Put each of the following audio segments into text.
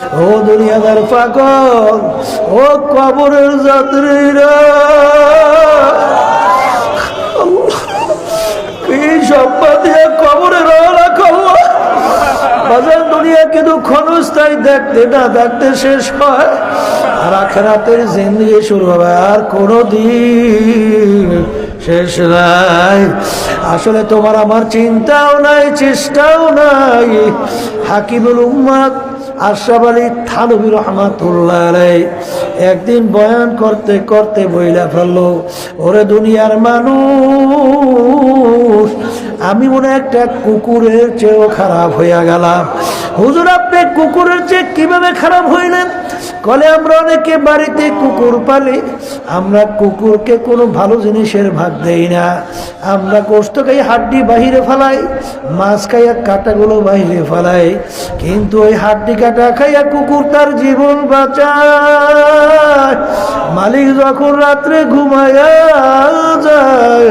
ও দুনিয়াদার পাগল, ও কবরের যাত্রীরা। কি সম্পদ দিয়ে কবরে রওনা করল বাজার দুনিয়া কিন্তু ক্ষণস্থায়ী দেখতে না দেখতে শেষ হয়। আর আখেরাতের জিন্দগি শুরু হবে আর শেষ নাই। আসলে তোমার আমার চিন্তাও নাই, চেষ্টাও নাই। হাকিবুল উম্মাদ আশরাফ আলী থানবী রহমাতুল্লাহ একদিন বয়ান করতে করতে বইলা ফেলল ওরে দুনিয়ার মানুষ আমি মনে একটা কুকুরের চেয়েও খারাপ হইয়া গেলাম। হুজুর, আপনি কুকুরের চেয়ে কীভাবে খারাপ হইলেন? কলে আমরা অনেকে বাড়িতে কুকুর পালি, আমরা কুকুরকে কোনো ভালো জিনিসের ভাগ দেই না। আমরা গোস্ত খাই, হাড্ডি বাহিরে ফেলাই, মাছ খাইয়া কাটাগুলো বাহিরে ফেলাই। কিন্তু ওই হাড্ডি কাটা খাইয়া কুকুর তার জীবন বাঁচায়। মালিক যখন রাত্রে ঘুমায়া যায়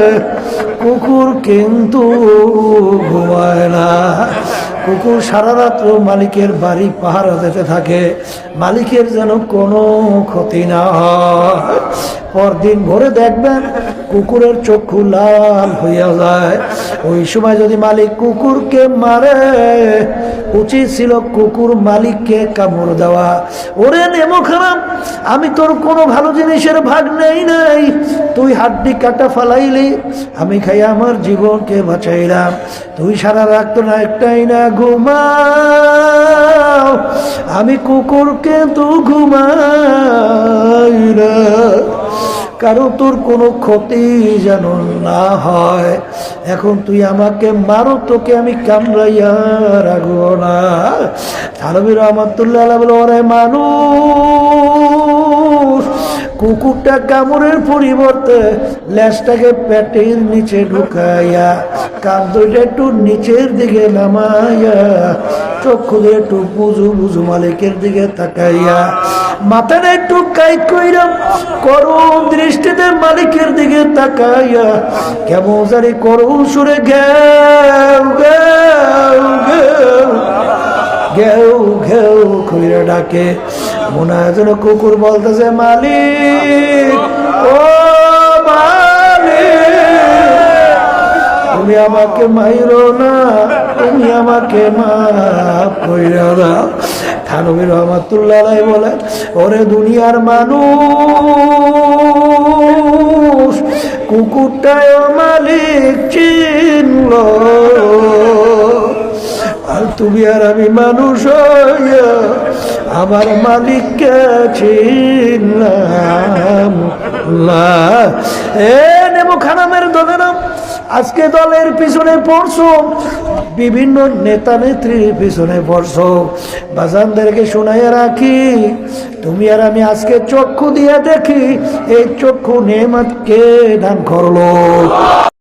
কুকুর কিন্তু ঘুমায় না। কুকুর সারা রাত্র মালিকের বাড়ি পাহারা দিতে থাকে। মালিকের যেন কোনো ক্ষতি না হয়। পরদিন ভোরে দেখবেন কুকুরের চক্ষু লাল হইয়া যায়। ওই সময় যদি মালিক কুকুরকে মারে, উচিত ছিল কুকুর মালিককে কামড় দেওয়া। ওরে নেমো খারাপ আমি তোর কোনো ভালো জিনিসের ভাগ নেই নাই। তুই হাড্ডি কাটা ফালাইলি, আমি খাই আমার জীবনকে বাঁচাইলাম। তুই সারা রাখতো না একটাই না ঘুমাও, আমি কুকুরকে তো ঘুমাই কারও তোর কোনো ক্ষতি যেন না হয়। এখন তুই আমাকে মারো, তোকে আমি কামড়াইয়া রাখব না। থানবী রহমতুল্লাহ বলে, ওরে মানুষ কুকুরটা কামড়ের পরিবর্তে ল্যাসটাকে পেটের নিচে ঢুকাইয়া কান দুইটা একটু নিচের দিকে নামাইয়া চক্ষু দিয়ে একটু বুঝু বুঝু মালিকের দিকে তাকাইয়া, মাথাটা একটু কাইট কইরাম করুণ দৃষ্টিতে মালিকের দিকে তাকাইয়া, কেমন জানি করুণ সুরে গেউ গেউ ঘেউ ঘেউ কইরা ডাকে। মনে হয় যেন কুকুর বলতেছে, মালিক, ও তুমি আমাকে মাইরো না, তুমি আমাকে মাফ কইরো না থানবী রহমাতুল্লাহ বলে ওরে দুনিয়ার মানুষ, কুকুরটায় মালিক চিনল। আর তুমি আর আমি মানুষ আমার মালিককে না। এ নেব খানামের দলের আজকে দলের পিছনে পড়ছো। বিভিন্ন নেতা নেত্রীর পিছনে পড়ছো। বাজানদেরকে শোনাইয়া রাখি, তুমি আর আমি আজকে চক্ষু দিয়ে দেখি, এই চক্ষু নেমাত কে দান করল?